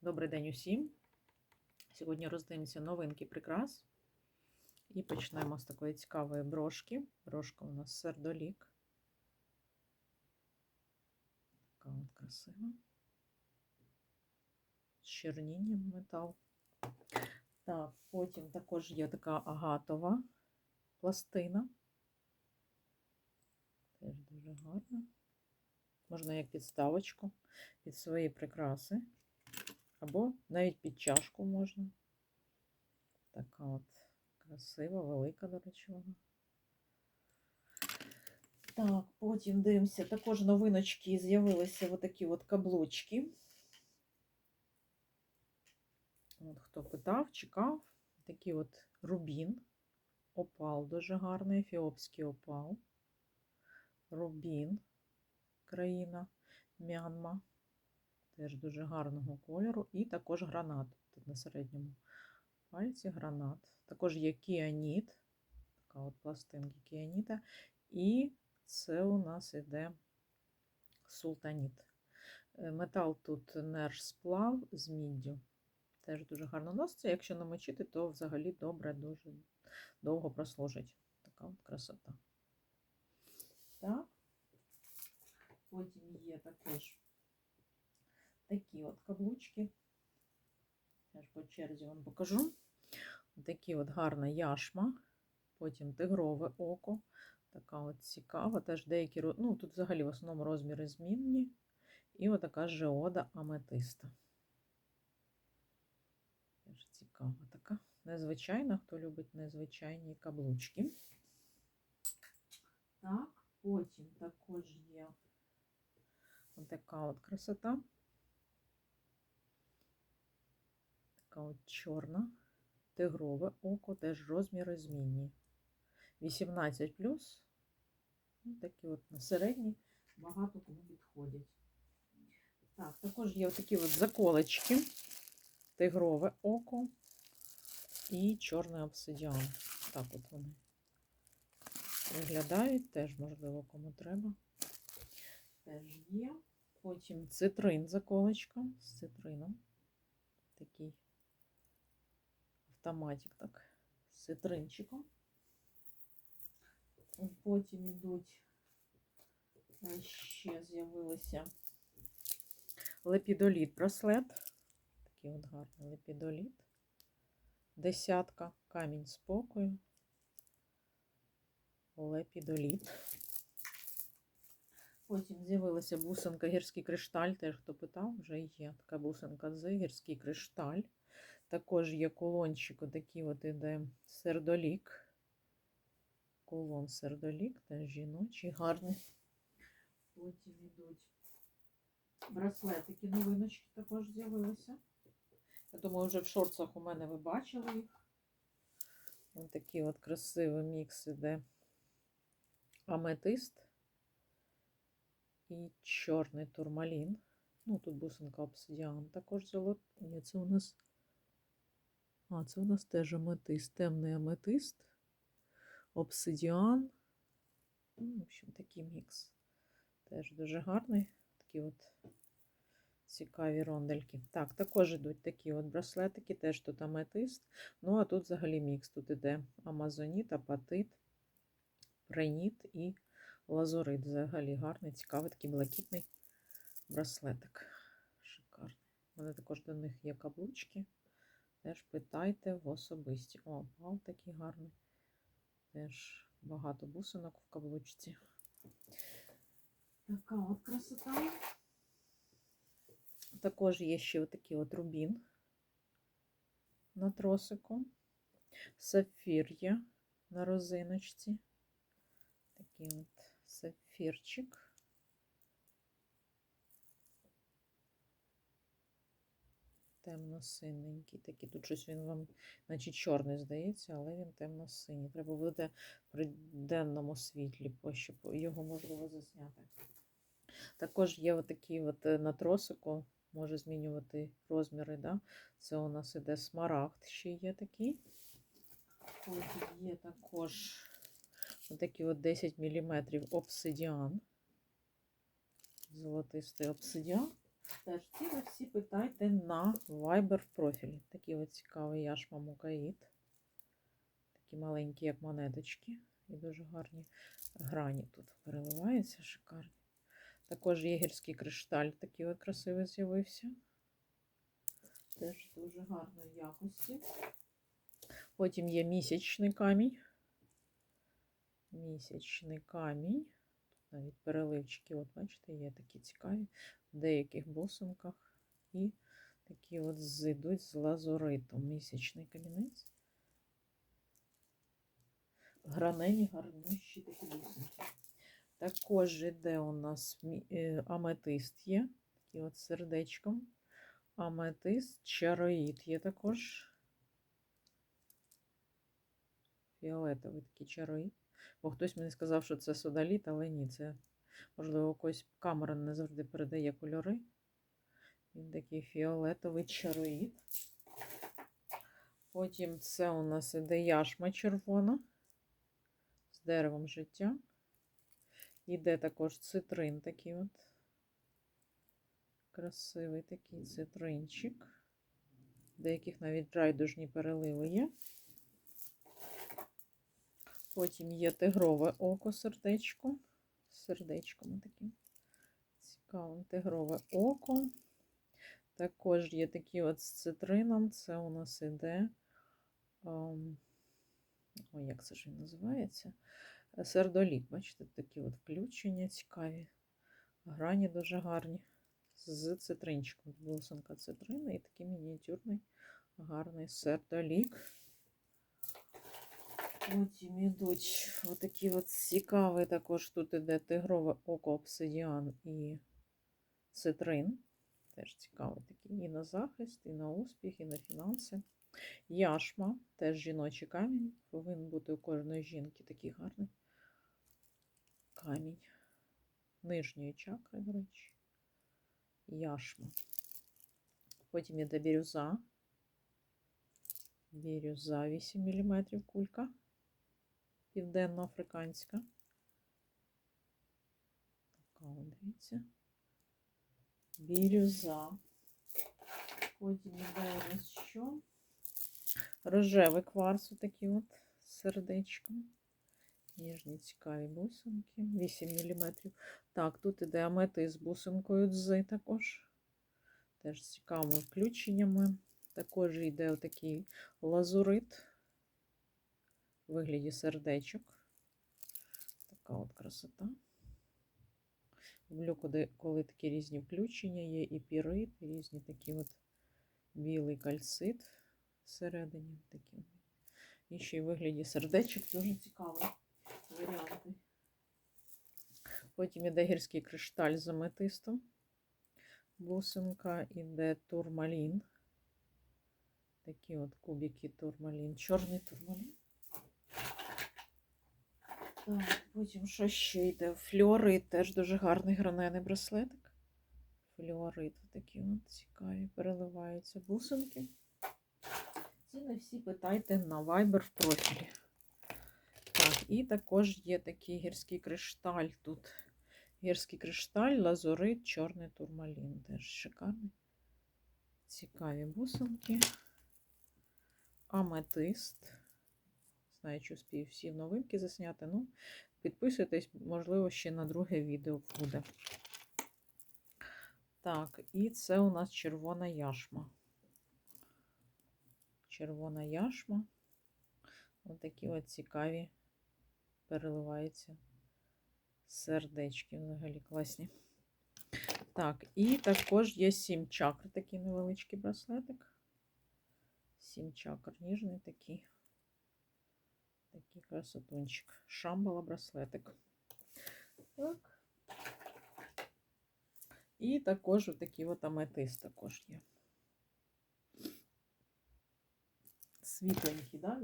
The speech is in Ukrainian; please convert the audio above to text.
Добрий день усім. Сьогодні роздивимося новинки прикрас. І почнемо з такої цікавої брошки. Брошка у нас сердолік. Така от красива. З чернінням метал. Так, потім також є така агатова пластина. Теж дуже гарна. Можна як підставочку під свої прикраси. Або навіть під чашку можна. Така от красива, велика, до речі, вона. Так, потім дивимося. Також новиночки з'явилися отакі от каблучки. От Хто питав, чекав. Такий от рубін. Опал дуже гарний, ефіопський опал. Рубін, країна Мянма теж дуже гарного кольору, і також гранат. Тут на середньому пальці гранат. Також є кіаніт, така от пластинка кіаніта, і це у нас іде султаніт. Е, Метал тут нержсплав з міддю. Теж дуже гарно носиться. Якщо намочити, то взагалі добре, дуже довго прослужить. Така от красота. Так. Потім є також такі от каблучки. Я ж по черзі вам покажу. Такі от гарна яшма, потім тигрове око. Така от цікава. Теж деякі, ну тут взагалі в основному розміри змінні. І отака жеода аметиста. Теж цікава така. Незвичайна, хто любить незвичайні каблучки. Так, потім також є така от красота. Така от чорна, тигрове око, теж розміри змінні. 18 плюс. Ну, такі от на середні, багато кому підходять. Так, також є такі от заколочки, тигрове око і чорний обсидіан. Так от вони виглядають, теж, можливо, кому треба. Теж є. Потім цитрин заколочка з цитрином. Такий автоматик, так, з цитринчиком. Потім йдуть, ще з'явилися лепідоліт браслет. Такий от гарний лепідоліт. Десятка, камінь спокою. Лепідоліт. Потім з'явилася бусинка гірський кришталь. Теж хто питав, вже є така бусинка з гірський кришталь. Також є колончик, отакий от іде сердолік. Колон сердолік, теж жіночий, гарний. Потім йдуть браслетики, новиночки також з'явилися. Я думаю, вже в шорцах у мене ви бачили їх. Ось такий от красивий мікс іде аметист і чорний турмалін. Ну, тут бусинка обсидіан. Також золот. Ні, це у нас. А, це у нас теж аметист, темний аметист, обсидіан. Ну, в общем, такий мікс. Теж дуже гарний. Такі от цікаві рондельки. Так, також йдуть такі от браслетики, теж тут аметист. Ну, а тут взагалі мікс. Тут іде амазоніт, апатит, преніт і лазурит. Взагалі гарний, цікавий, такий блакитний браслетик. Шикарний. У мене також до них є каблучки. Теж питайте в особисті. О, вал такий гарний. Теж багато бусинок в каблучці. Така от красота. Також є ще отакий от рубін на тросику. Сапфір є на розиночці. Такий от сапфірчик. Темно-синенький такий. Тут щось він вам, наче чорний, здається, але він темно-синій. Треба буде при денному світлі, щоб його можливо засняти. Також є отакий от на тросику, може змінювати розміри. Да? Це у нас іде смарагд, ще є такий. Потім є також отакий от 10 мм обсидіан. Золотистий обсидіан. Теж ці ви всі питайте на Viber профілі. Такий от цікавий яшма мукаїд. Такі маленькі, як монеточки. І дуже гарні грані тут переливаються, шикарні. Також є гірський кришталь, такий от красивий з'явився. Теж дуже гарної якості. Потім є місячний камінь. Місячний камінь. Навіть переливчики, от бачите, є такі цікаві в деяких бусинках. І такі от зійдуть з лазуритом. Місячний камінець. Гранені гарнющі такі бусинки. Також іде у нас е, аметист є. Такий от сердечком. Аметист, чароїд є також. Фіолетовий такий чароїд. Бо хтось мені сказав, що це содаліт, але ні, це, можливо, якось камера не завжди передає кольори. Він такий фіолетовий чароїд. Потім це у нас іде яшма червона з деревом життя. Іде також цитрин такий от. Красивий такий цитринчик. Деяких навіть райдужні переливи є. Потім є тигрове око сердечко. З сердечком таким цікавим тигрове око. Також є такі от з цитрином. Це у нас іде. ем, Ой, як це ж він називається? Сердолік, бачите, такі от включення цікаві. Грані дуже гарні. З цитринчиком. Бусинка цитрина і такий мініатюрний гарний сердолік. Потім ідуть отакі от цікаві, також тут іде тигрове око, обсидіан і цитрин. Теж цікавий такий і на захист, і на успіх, і на фінанси. Яшма, теж жіночий камінь. Повинен бути у кожної жінки такий гарний камінь. Нижньої чакри, до речі. Яшма. Потім іде бірюза. Бірюза 8 мм кулька. Південно-африканська. Така дивіться. Бірюза. Потім іде у нас що? Рожевий кварц, отакий от з сердечком. Ніжні цікаві бусинки. 8 мм. Так, тут іде амети з бусинкою дзи також. Теж з цікавими включеннями. Також йде отакий лазурит вигляді сердечок. Така от красота. Люблю, коли, коли такі різні включення є, і пірит, і різні такі от білий кальцит всередині. Такі. І ще й вигляді сердечок дуже цікаві варіанти. Потім іде гірський кришталь з аметистом. Бусинка іде турмалін. Такі от кубики турмалін. Чорний турмалін. Так, потім що ще йде? Флюорит, теж дуже гарний гранений браслетик. Флюорит, такі от цікаві, переливаються бусинки. Ціни всі питайте на Viber в профілі. Так, і також є такий гірський кришталь тут. Гірський кришталь, лазурит, чорний турмалін. Теж шикарний. Цікаві бусинки. Аметист. Знаю, чи успію всі новинки засняти. Ну, підписуйтесь, можливо, ще на друге відео буде. Так, і це у нас червона яшма. Червона яшма. Ось такі от цікаві переливаються сердечки взагалі класні. Так, і також є сім чакр, такий невеличкий браслетик. Сім чакр, ніжний такий. Такий красотунчик. Шамбала браслетик. Так. І також отакий от аметист також є. Світленький, да?